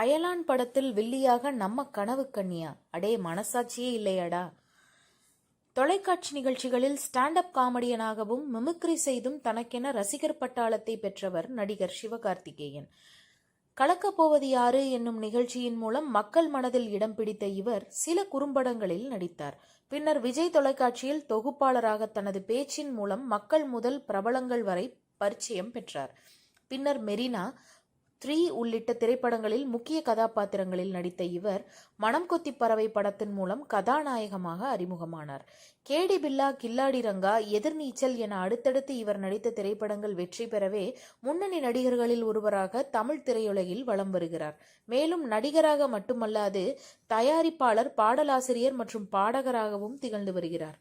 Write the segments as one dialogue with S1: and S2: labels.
S1: அயலான் படத்தில் வில்லியாக நம்ம கனவு கன்னியா அடே மனசாட்சியே இல்லையாடா. தொலைக்காட்சி நிகழ்ச்சிகளில் ஸ்டாண்ட் அப் காமெடியனாகவும் மிமிக்ரி செய்தும் தனக்கென ரசிகர் பட்டாளத்தை பெற்றவர் நடிகர் சிவகார்த்திகேயன். கலக்கப் போவது யாரு என்னும் நிகழ்ச்சியின் மூலம் மக்கள் மனதில் இடம் பிடித்த இவர் சில குறும்படங்களில் நடித்தார். பின்னர் விஜய் தொலைக்காட்சியில் தொகுப்பாளராக தனது பேச்சின் மூலம் மக்கள் முதல் பிரபலங்கள் வரை பரிச்சயம் பெற்றார். பின்னர் மெரினா த்ரீ உள்ளிட்ட திரைப்படங்களில் முக்கிய கதாபாத்திரங்களில் நடித்த இவர் மனம் கொத்தி பறவை படத்தின் மூலம் கதாநாயகமாக அறிமுகமானார். கேடி பில்லா கில்லாடி ரங்கா எதிர்நீச்சல் என அடுத்தடுத்து இவர் நடித்த திரைப்படங்கள் வெற்றி பெறவே முன்னணி நடிகர்களில் ஒருவராக தமிழ் திரையுலகில் வலம் வருகிறார். மேலும் நடிகராக மட்டுமல்லாது தயாரிப்பாளர் பாடலாசிரியர் மற்றும் பாடகராகவும் திகழ்ந்து வருகிறார்.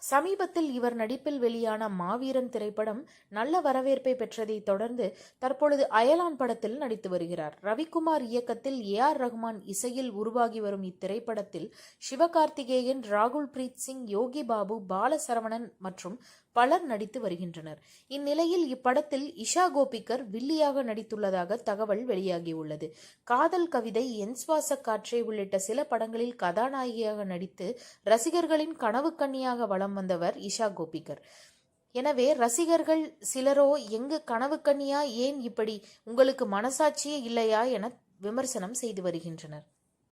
S1: சமீபத்தில் இவர் நடிப்பில் வெளியான மாவீரன் திரைப்படம் நல்ல வரவேற்பை பெற்றதை தொடர்ந்து தற்பொழுது அயலான் படத்தில் நடித்து வருகிறார். ரவிக்குமார் இயக்கத்தில் ஏ ஆர் ரஹ்மான் இசையில் உருவாகி வரும் இத்திரைப்படத்தில் சிவகார்த்திகேயன் ராகுல் பிரீத் சிங் யோகி பாபு பாலசரவணன் மற்றும் பலர் நடித்து வருகின்றனர். இந்நிலையில் இப்படத்தில் இஷா கோபிகர் வில்லியாக நடித்துள்ளதாக தகவல் வெளியாகியுள்ளது. காதல் கவிதை என் சுவாச காற்றே உள்ளிட்ட சில படங்களில் கதாநாயகியாக நடித்து ரசிகர்களின் கனவு வளம் வலம் வந்தவர் இஷா கோபிகர். எனவே ரசிகர்கள் சிலரோ எங்கு கனவு கண்ணியா? ஏன் இப்படி? உங்களுக்கு மனசாட்சியே இல்லையா? என விமர்சனம் செய்து வருகின்றனர்.